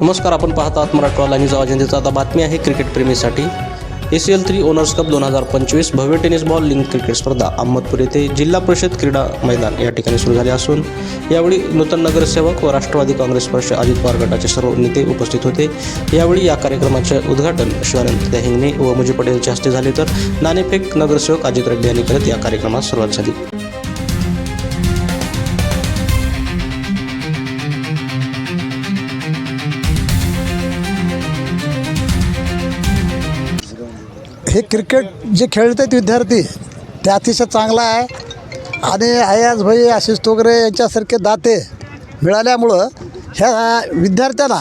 नमस्कार आपण पाहत आहात मराठवाडा न्यूज अजेंद्याचा आता बातमी आहे cricket प्रेमीसाठी. A C L three owners cup दोन हजार पंचवीस भव्य टेनिस बॉल लिंक क्रिकेट स्पर्धा अहमदपूर येथे जिल्हा परिषद क्रीडा मैदान या ठिकाणी सुरू झाले असून यावेळी नूतन नगरसेवक व राष्ट्रवादी काँग्रेस पक्ष अजित पवार गटाचे सर्व नेते उपस्थित होते. यावेळी या कार्यक्रमाचे उद्घाटन शिवानंद हिंगणे व मुजी पटेलच्या हस्ते झाले. तर नाणेफेक नगरसेवक अजित रेड्डी यांनी करत या कार्यक्रमात सुरुवात झाली. हे क्रिकेट जे खेळत आहेत विद्यार्थी ते अतिशय चांगला आहे. आणि अयाज भाई आशिष तोगरे यांच्यासारखे दाते मिळाल्यामुळं ह्या विद्यार्थ्यांना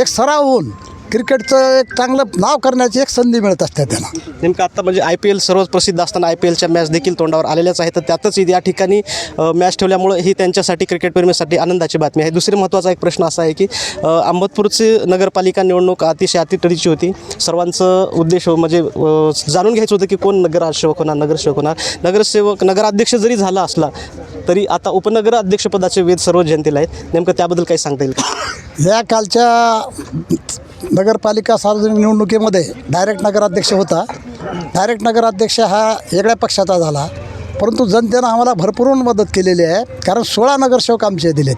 एक सराव होऊन क्रिकेटचं एक चांगलं नाव करण्याची एक संधी मिळत असते त्यांना. नेमकं आता म्हणजे आय पी एल सर्वच प्रसिद्ध असताना आय पी एलच्या मॅच देखील तोंडावर आलेल्याच आहेत. तर त्यातच या ठिकाणी मॅच ठेवल्यामुळे ही त्यांच्यासाठी क्रिकेट प्रेमीसाठी आनंदाची बातमी आहे. दुसरी महत्त्वाचा एक प्रश्न असा आहे की अ, अहमदपूरची नगरपालिका निवडणूक अतिशय अतितडीची होती. सर्वांचं उद्देश म्हणजे जाणून घ्यायचं होतं की कोण नगरसेवक होणार नगरसेवक होणार. नगरसेवक नगराध्यक्ष जरी झाला असला तरी आता उपनगर अध्यक्षपदाचे वेध सर्व जनतेला आहेत. नेमकं त्याबद्दल काही सांगता येईल का? या कालच्या नगरपालिका सार्वजनिक निवडणुकीमध्ये डायरेक्ट नगराध्यक्ष होता. डायरेक्ट नगराध्यक्ष हा वेगळ्या पक्षाचा झाला. परंतु जनतेनं आम्हाला भरपूरून मदत केलेली आहे. कारण सोळा नगरसेवक आमचे दिलेत.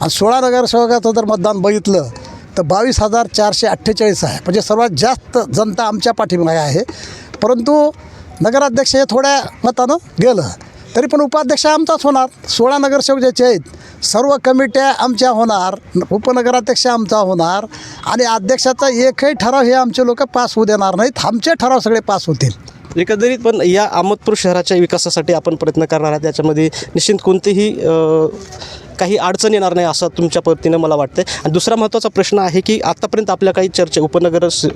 आणि सोळा नगरसेवकाचं जर मतदान बघितलं तर बावीस हजार चारशे अठ्ठेचाळीस आहे. म्हणजे सर्वात जास्त जनता आमच्या पाठीमागे आहे. परंतु नगराध्यक्ष हे थोड्या मतानं गेलं. तरी पण उपाध्यक्ष आमचाच होणार. सोळा नगरसेवक ज्याचे आहेत सर्व कमिट्या आमच्या होणार उपनगराध्यक्ष आमचा होणार आणि अध्यक्षाचा एकही ठराव हे आमचे लोक पास होऊ देणार नाहीत. आमचे ठराव सगळे पास होतील. एकंदरीत पण या अहमदपूर शहराच्या विकासासाठी आपण प्रयत्न करणार आहात. त्याच्यामध्ये निश्चित कोणतेही काही अडचण येणार नाही असं तुमच्या पद्धतीनं मला वाटतं आणि दुसरा महत्त्वाचा प्रश्न आहे की आत्तापर्यंत आपल्या काही चर्चे उपनगर स-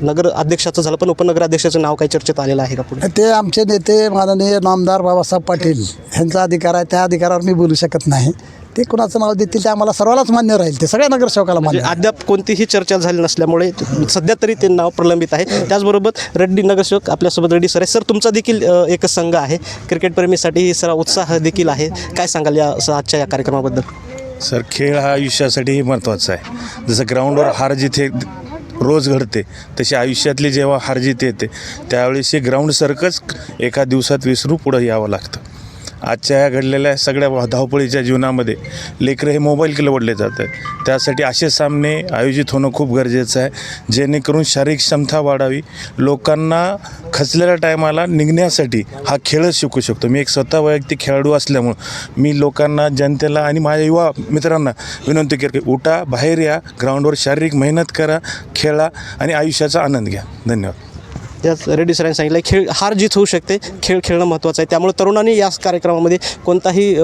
नगर अध्यक्षाचं झालं पण उपनगराध्यक्षाचं नाव काही चर्चेत आलेलं आहे का पुढे? ते आमचे नेते माननीय नामदार बाबासाहेब पाटील यांचा अधिकार आहे. त्या अधिकारावर मी बोलू शकत नाही. ते कुणाचं नाव देतील ते आम्हाला सर्वांनाच मान्य राहील. ते सगळ्या नगरसेवकाला मान्य म्हणजे आहे. अद्याप कोणतीही चर्चा झाली नसल्यामुळे सध्या तरी ते नाव प्रलंबित आहे. त्याचबरोबर रेड्डी नगरसेवक आपल्यासोबत रेड्डी सर आहे सर तुमचा देखील अ, एकच संघ आहे. क्रिकेट प्रेमीसाठी ही सरा उत्साह देखील आहे. काय सांगाल या स- आजच्या या कार्यक्रमाबद्दल? सर खेळ हा आयुष्यासाठी महत्त्वाचा आहे. जसं ग्राउंडवर हार जिथे रोज घडते तशी आयुष्यातली जेव्हा हार जिथे येते त्यावेळेस हे ग्राउंडसारखंच एका दिवसात विसरू पुढं यावं लागतं. आजच्या ह्या घडलेल्या सगळ्या धावपळीच्या जीवनामध्ये लेकरं हे मोबाईलकडे वडले जात आहेत त्यासाठी असे सामने आयोजित होणं खूप गरजेचं आहे. जेणेकरून शारीरिक क्षमता वाढावी. लोकांना खचलेल्या टायमाला निघण्यासाठी हा खेळच शिकू शकतो. मी एक स्वतः वैयक्तिक खेळाडू असल्यामुळं मी लोकांना जनतेला आणि माझ्या युवा मित्रांना विनंती करते उठा बाहेर या. ग्राउंडवर शारीरिक मेहनत करा खेळा आणि आयुष्याचा आनंद घ्या. धन्यवाद. याच रेड्डी सरांनी सांगितलं खेळ हार जीत होऊ शकते खेळ खेळणं महत्त्वाचं आहे. त्यामुळे तरुणांनी या कार्यक्रमामध्ये कोणताही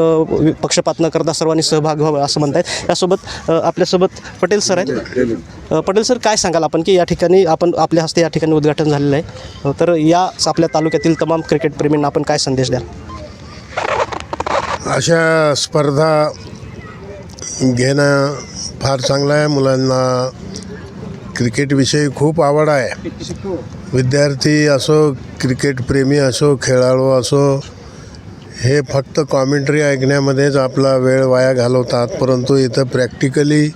पक्षपात न करता सर्वांनी सहभाग व्हावा असं म्हणतायत. यासोबत आपल्यासोबत पटेल सर आहेत. पटेल सर काय सांगाल आपण की या ठिकाणी आपण आपल्या हस्ते या ठिकाणी उद्घाटन झालेलं आहे. तर या आपल्या तालुक्यातील तमाम क्रिकेटप्रेमींना आपण काय संदेश द्याल? अशा स्पर्धा घेणं फार चांगलं आहे. मुलांना क्रिकेटविषयी खूप आवड आहे. विद्यार्थी असो क्रिकेटप्रेमी असो खेळाडू असो हे फक्त कॉमेंट्री ऐकण्यामध्येच आपला वेळ वाया घालवतात. परंतु इथं प्रॅक्टिकली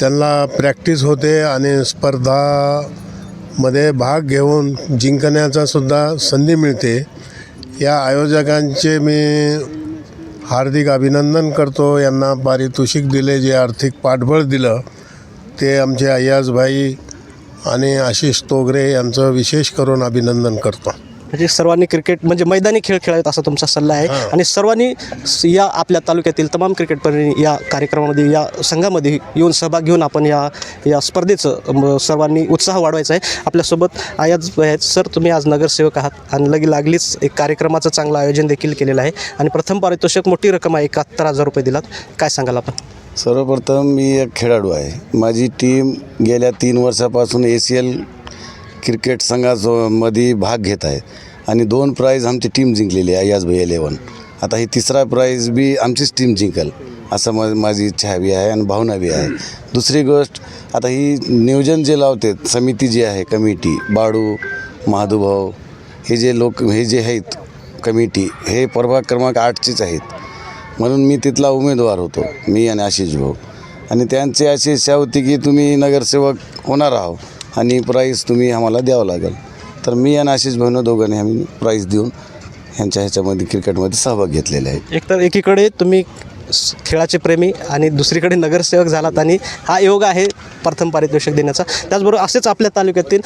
त्यांना प्रॅक्टिस होते आणि स्पर्धामध्ये भाग घेऊन जिंकण्याचा सुद्धा संधी मिळते. या आयोजकांचे मी हार्दिक अभिनंदन करतो. यांना पारितोषिक दिले जे आर्थिक पाठबळ दिलं ते आमचे अय्याजभाई आणि आशिष तोगरे यांचं विशेष करून अभिनंदन करतो. म्हणजे सर्वांनी क्रिकेट म्हणजे मैदानी खेळ खेळावेत असा तुमचा सल्ला आहे. आणि सर्वांनी या आपल्या तालुक्यातील तमाम क्रिकेटप्रेमी या कार्यक्रमामध्ये या संघामध्ये येऊन सहभाग घेऊन आपण या या स्पर्धेचं सर्वांनी उत्साह वाढवायचा आहे. आपल्यासोबत आयाज आहेत. सर तुम्ही आज नगरसेवक आहात आणि लगे लागलीच एक कार्यक्रमाचं चांगलं आयोजन देखील केलेलं आहे. आणि प्रथम पारितोषिक मोठी रक्कम आहे एकाहत्तर हजार रुपये दिलात. काय सांगाल आपण? सर्वप्रथम मी एक खेळाडू आहे. माझी टीम गेल्या तीन वर्षापासून ए सी एल क्रिकेट संघामध्ये भाग घेत आहे आणि दोन प्राईज आमची टीम जिंकलेली आहे याज भाई इलेवन आता ही तिसरा प्राईज बी आमचीच टीम जिंकल असं मा माझी इच्छा हवी आहे आणि भावना बी आहे. दुसरी गोष्ट आता ही नियोजन जे लावते समिती जी आहे कमिटी बाळू महादूभाऊ हे जे लोक हे जे आहेत कमिटी हे प्रभाग क्रमांक आठचीच आहेत. म्हणून मी तिथला उमेदवार होतो मी आणि आशिष भाऊ. आणि त्यांची अशी इच्छा होती की तुम्ही नगरसेवक होणार आहो आणि प्राईज तुम्ही आम्हाला द्यावं लागेल. तर मी आणि आशिष भाऊनं दोघांनी आम्ही प्राईज देऊन ह्यांच्या ह्याच्यामध्ये क्रिकेटमध्ये सहभाग घेतलेला आहे. एकतर एकीकडे तुम्ही खेळाचे प्रेमी आणि दुसरीकडे नगरसेवक झालात आणि हा योग आहे प्रथम पारितोषिक देण्याचा. त्याचबरोबर असेच आपल्या तालुक्यातील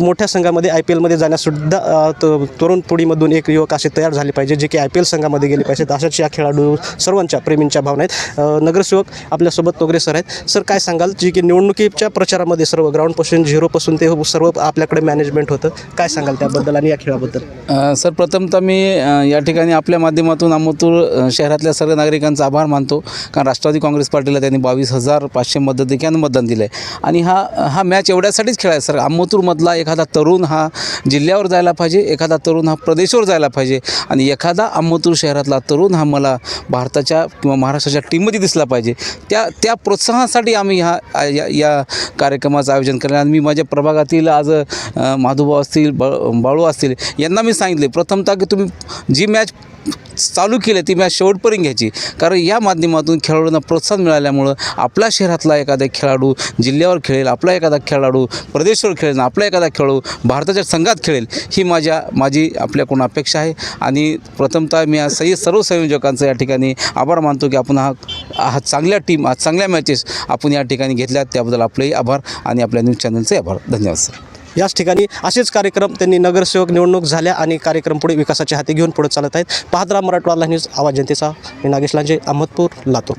मोठ्या संघामध्ये आय पी एलमध्ये जाण्यासुद्धा त- तरुण पिढीमधून एक युवक असे तयार झाले पाहिजे जे की आय पी एल संघामध्ये गेले पाहिजेत. अशाच या खेळाडू सर्वांच्या प्रेमींच्या भावना आहेत. नगरसेवक आपल्यासोबत तोगरे सर आहेत. सर काय सांगाल? जी की निवडणुकीच्या प्रचारामध्ये सर्व ग्राउंडपासून झिरोपासून ते सर्व आपल्याकडे मॅनेजमेंट होतं. काय सांगाल त्याबद्दल आणि या खेळाबद्दल? सर प्रथमतः मी या ठिकाणी आपल्या माध्यमातून आमोतूर शहरातल्या सर्व नागरिकांचा आभार मानतो. कारण राष्ट्रवादी काँग्रेस पार्टीला त्यांनी बावीस हजार पाचशे मताधिक्यानं मतदान दिलं आहे आणि हा हा मॅच एवढ्यासाठीच खेळायचा सर. अमोतूरमधला एखादा तरुण हा जिल्ह्यावर जायला पाहिजे एखादा तरुण हा प्रदेशावर जायला पाहिजे आणि एखादा अंबतूर शहरातला तरुण हा मला भारताच्या किंवा महाराष्ट्राच्या टीममध्ये दिसला पाहिजे. त्या त्या प्रोत्साहनासाठी आम्ही ह्या या या कार्यक्रमाचं आयोजन करणार आणि मी माझ्या प्रभागातील आज माधुभाऊ असतील ब बाळू असतील यांना मी सांगितले प्रथमतः की तुम्ही जी मॅच चालू केलं ती मॅच शेवटपर्यंत घ्यायची. कारण या माध्यमातून खेळाडूंना प्रोत्साहन मिळाल्यामुळं आपल्या शहरातला एखादा खेळाडू जिल्ह्यावर खेळेल आपला एखादा खेळाडू प्रदेशवर खेळेल आपला एखादा खेळाडू भारताच्या संघात खेळेल ही माझ्या माझी आपल्याकडून अपेक्षा आहे. आणि प्रथमतः मी आज सही सर्व संयोजकांचा या ठिकाणी आभार मानतो की आपण हा हा चांगल्या टीम आज चांगल्या मॅचेस आपण या ठिकाणी घेतल्यात. त्याबद्दल आपलेही आभार आणि आपल्या न्यूज चॅनलचे आभार. धन्यवाद सर याच ठिकाणी असेच कार्यक्रम त्यांनी नगरसेवक निवडणूक झाल्या आणि कार्यक्रम पुढे विकासाच्या हाती घेऊन पुढे चालत आहेत. पाहत राहा मराठवाडा न्यूज आवाज जनतेचा. मी नागेश लांजे अहमदपूर लातूर.